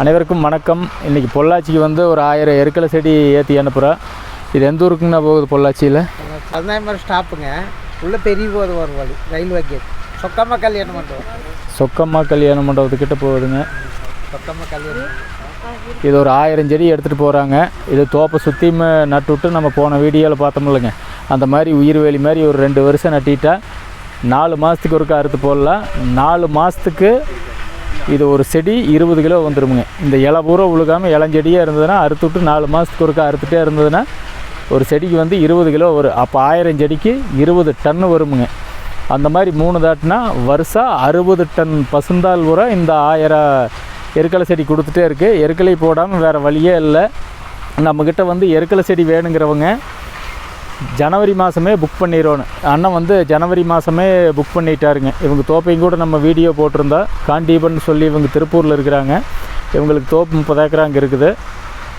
அனைவருக்கும் வணக்கம். இன்றைக்கி பொள்ளாச்சிக்கு வந்து ஒரு ஆயிரம் எருக்கலை செடி ஏற்றி அனுப்புகிறோம் இது எந்த ஊருக்குங்கண்ணா போகுது பொள்ளாச்சியில்? பதினாயிரம் ஸ்டாப்புங்க. உள்ள பெரிய போது ஒரு வழி ரயில்வே கேட். சொக்கம்மா கல்யாணம் பண்ணுறோம் சொக்கம்மா கல்யாண மண்டபத்துக்கிட்ட போகுதுங்க. சொக்கம்மா கல்யாணம் இது ஒரு ஆயிரம் செடி எடுத்துகிட்டு போகிறாங்க இது தோப்பை சுற்றியும் நட்டு விட்டு நம்ம போன வீடியோவில் பார்த்தோம்லங்க அந்த மாதிரி உயிர் வேலி மாதிரி ஒரு ரெண்டு வருஷம் நட்டிட்டா நாலு மாதத்துக்கு ஒருக்கா அறுத்து போடலாம். நாலு மாதத்துக்கு இது ஒரு செடி இருபது கிலோ வந்துருமுங்க. இந்த இலை பூரா உழுகாமல் இளஞ்செடியாக இருந்ததுன்னா அறுத்து விட்டு நாலு மாதத்துக்கு ஒருக்கா அறுத்துட்டே இருந்ததுன்னா ஒரு செடிக்கு வந்து இருபது கிலோ வரும். அப்போ ஆயிரம் செடிக்கு இருபது டன்னு வருமுங்க. அந்த மாதிரி மூணு தாட்டினா வருஷம் அறுபது டன் பசுந்தால் உரம் இந்த ஆயிரம் எருக்கலை செடி கொடுத்துட்டே இருக்குது எருக்கலை போடாமல் வேறு வழியே இல்லை. நம்மக்கிட்ட வந்து எருக்கலை செடி வேணுங்கிறவங்க ஜனவரி மாதமே புக் பண்ணிடுவோன்னு அண்ணன் வந்து ஜனவரி மாதமே புக் பண்ணிட்டாருங்க. இவங்க தோப்பையும் கூட நம்ம வீடியோ போட்டிருந்தா காண்டீபன் சொல்லி இவங்க திருப்பூரில் இருக்கிறாங்க. இவங்களுக்கு தோப்பு முப்பது ஏக்கரா அங்கே இருக்குது.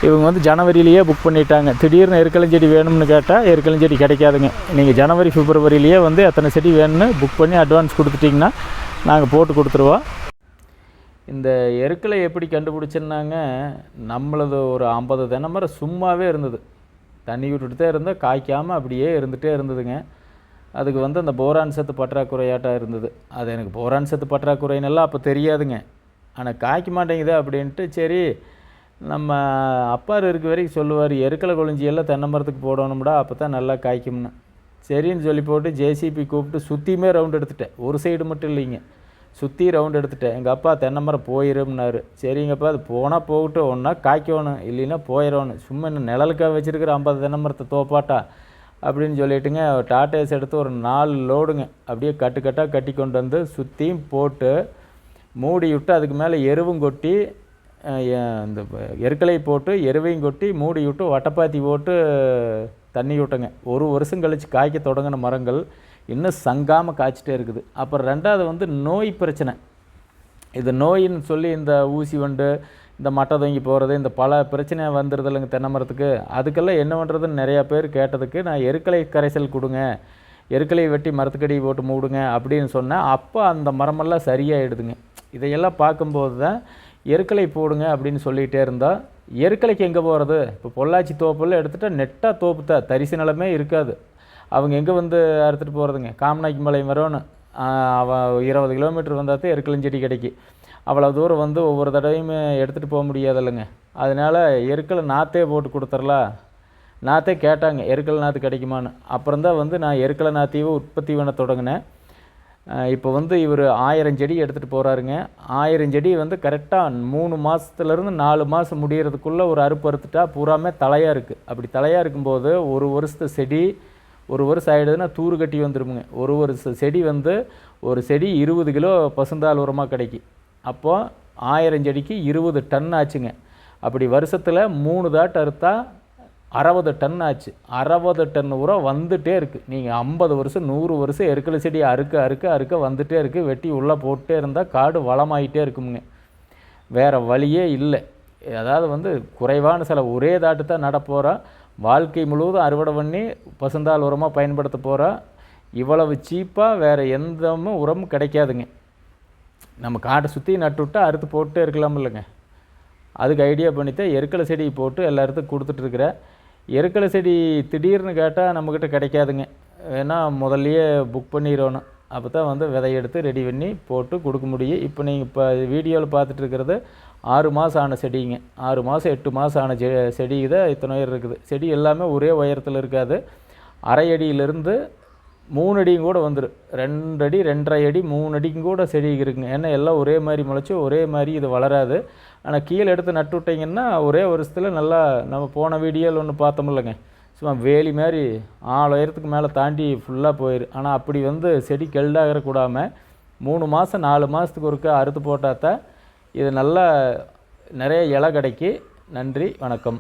இவங்க வந்து ஜனவரியிலேயே புக் பண்ணிட்டாங்க. திடீர்னு எருக்கலஞ்செடி வேணும்னு கேட்டால் எருக்கலஞ்செடி கிடைக்காதுங்க. நீங்கள் ஜனவரி பிப்ரவரியிலேயே வந்து எத்தனை செடி வேணும்னு புக் பண்ணி அட்வான்ஸ் கொடுத்துட்டிங்கன்னா நாங்கள் போட்டு கொடுத்துருவோம். இந்த எருக்களை எப்படி கண்டுபிடிச்சிருந்தாங்க? நம்மளது ஒரு ஐம்பது தினமரை சும்மாவே இருந்தது. தண்ணி விட்டுட்டு இருந்தோம் காய்க்காமல் அப்படியே இருந்துகிட்டே இருந்ததுங்க. அதுக்கு வந்து அந்த போரான் சத்து பற்றாக்குறையாட்டம் இருந்தது. அது எனக்கு போரான் சத்து பற்றாக்குறைன்னெல்லாம் அப்போ தெரியாதுங்க. ஆனால் காய்க்க மாட்டேங்குது அப்படின்ட்டு சரி நம்ம அப்பார் இருக்க வரைக்கும் சொல்லுவார் எருக்கலை கொழிஞ்சியெல்லாம் தென்னை மரத்துக்கு போடணும்டா அப்போ தான் நல்லா காய்க்கும்னு. சரின்னு சொல்லி போட்டு ஜேசிபி கூப்பிட்டு சுற்றியுமே ரவுண்ட் எடுத்துட்டேன். ஒரு சைடு மட்டும் இல்லைங்க. சுற்றி ரவுண்ட் எடுத்துட்டேன். எங்கள் அப்பா தென்னை மரம் போயிரும்னாரு. சரிங்கப்பா அது போனால் போகட்டும் ஒன்றா காய்க்கணும் இல்லைன்னா போயிடணும். சும்மா என்ன நிழலுக்காக வச்சுருக்கிற ஐம்பது தென்னை மரத்தை தோப்பாட்டா? அப்படின்னு சொல்லிட்டுங்க டாட்டேஸ் எடுத்து ஒரு நாலு லோடுங்க அப்படியே கட்டு கட்டாக கட்டி கொண்டு வந்து சுற்றியும் போட்டு மூடி விட்டு அதுக்கு மேலே எருவும் கொட்டி இந்த எருக்களை போட்டு எருவையும் கொட்டி மூடி விட்டு வட்டப்பாத்தி போட்டு தண்ணி விட்டுங்க. ஒரு வருஷம் கழித்து காய்க்க தொடங்கின மரங்கள். இன்னும் சங்காமல் காய்ச்சிட்டே இருக்குது. அப்புறம் ரெண்டாவது வந்து நோய் பிரச்சனை. இது நோயின்னு சொல்லி இந்த ஊசி வண்டு இந்த மட்டை தொங்கி போகிறது இந்த பல பிரச்சனை வந்துடுது இல்லைங்க தென்னை மரத்துக்கு அதுக்கெல்லாம் என்ன பண்ணுறதுன்னு நிறையா பேர் கேட்டதுக்கு நான் எருக்கலை கரைசல் கொடுங்க எருக்கலை வெட்டி மரத்துக்கடி போட்டு மூடுங்க அப்படின்னு சொன்னேன் அப்போ அந்த மரமெல்லாம் சரியாயிடுதுங்க. இதையெல்லாம் பார்க்கும்போது தான் எருக்கலை போடுங்க அப்படின்னு சொல்லிகிட்டே இருந்தால் எருக்கலைக்கு எங்கே போகிறது இப்போ பொள்ளாச்சி தோப்பெல்லாம் எடுத்துகிட்டா நெட்டாக தோப்பு தான் தரிசு நிலமே இருக்காது. அவங்க எங்கே வந்து அறுத்துட்டு போகிறதுங்க காமநாய்க்கு மலை வரணும் அவன் இருபது கிலோமீட்டர் வந்தால் தான் எருக்கலஞ்செடி கிடைக்கும் அவ்வளோ தூரம் வந்து ஒவ்வொரு தடவையும் எடுத்துகிட்டு போக முடியாதில்லைங்க. அதனால் எருக்களை நாற்றே போட்டு கொடுத்துர்லாம் நாற்றே கேட்டாங்க எருக்களை நாற்று கிடைக்குமான்னு. அப்புறம் தான் வந்து நான் எருக்களை நாற்றையும் உற்பத்தி பண்ண தொடங்கினேன். இப்போ வந்து இவர் ஆயிரம் செடி எடுத்துகிட்டு போகிறாருங்க ஆயிரம் செடி வந்து கரெக்டாக மூணு மாதத்துலேருந்து நாலு மாதம் முடிகிறதுக்குள்ளே ஒரு அறுப்பு அறுத்துட்டா பூராமே தலையாக இருக்குது அப்படி தலையாக இருக்கும்போது ஒரு வருஷத்து செடி ஒரு வருஷம் ஆகிடுதுன்னா தூறு கட்டி வந்துருமுங்க. ஒரு ஒரு செடி வந்து ஒரு செடி இருபது கிலோ பசுந்தால் உரமாக கிடைக்கும் அப்போது ஆயிரம் செடிக்கு இருபது டன் ஆச்சுங்க. அப்படி வருஷத்தில் மூணு தாட்டு அறுத்தா அறுபது டன் ஆச்சு. அறுபது டன் உரம் வந்துட்டே இருக்குது நீங்கள் ஐம்பது வருஷம் நூறு வருஷம் எருக்கலை செடி அறுக்க அறுக்க அறுக்க வந்துட்டே இருக்குது வெட்டி உள்ளே போட்டே இருந்தால் காடு வளமாயிட்டே இருக்குமுங்க. வேறு வழியே இல்லை. அதாவது வந்து குறைவான சில ஒரே தாட்டு தான் நடப்போகிறோம் வாழ்க்கை முழுவதும் அறுவடை பண்ணி பசுந்தாள் உரமாக பயன்படுத்த போகிறோம் இவ்வளவு சீப்பாக வேறு எந்தமும் உரமும் கிடைக்காதுங்க. நம்ம காட்டை சுற்றி நட்டு விட்டா அறுத்து போட்டு இருக்கலாம் இல்லைங்க. அதுக்கு ஐடியா பண்ணித்தான் எருக்கலை செடி போட்டு எல்லா இடத்துக்கும் கொடுத்துட்ருக்குறேன் எருக்கலை செடி திடீர்னு கேட்டால் நம்மக்கிட்ட கிடைக்காதுங்க. ஏன்னா முதல்லையே புக் பண்ணிடணும். அப்போ தான் வந்து விதையெடுத்து ரெடி பண்ணி போட்டு கொடுக்க முடியும். இப்போ நீங்கள் இப்போ வீடியோவில் பார்த்துட்டு இருக்கிறது ஆறு மாதம் ஆன செடிங்க. ஆறு மாதம் எட்டு மாதம் ஆன செ செடி தான் இத்தனை உயர் இருக்குது. செடி எல்லாமே ஒரே உயரத்தில் இருக்காது. அரை அடியிலிருந்து மூணு அடியும் கூட வந்துடும் ரெண்டு அடி ரெண்டரை அடி மூணு அடிக்கும் கூட செடி இருக்குங்க. ஏன்னா எல்லாம் ஒரே மாதிரி முளைச்சி ஒரே மாதிரி இது வளராது. ஆனால் கீழே எடுத்து நட்டு விட்டிங்கன்னா ஒரே வருஷத்தில் நல்லா நம்ம போன வீடியோவில் ஒன்று பார்த்தோமில்லங்க. சும்மா வேலி மாதிரி ஆள் உயரத்துக்கு மேலே தாண்டி ஃபுல்லாக போயிடும் ஆனால் அப்படி வந்து செடி கெல்டாகிற கூடாமல் மூணு மாதம் நாலு மாதத்துக்கு ஒருக்கா அறுத்து போட்டால் தான் இது நல்ல நிறைய இலை கிடைக்கி நன்றி வணக்கம்.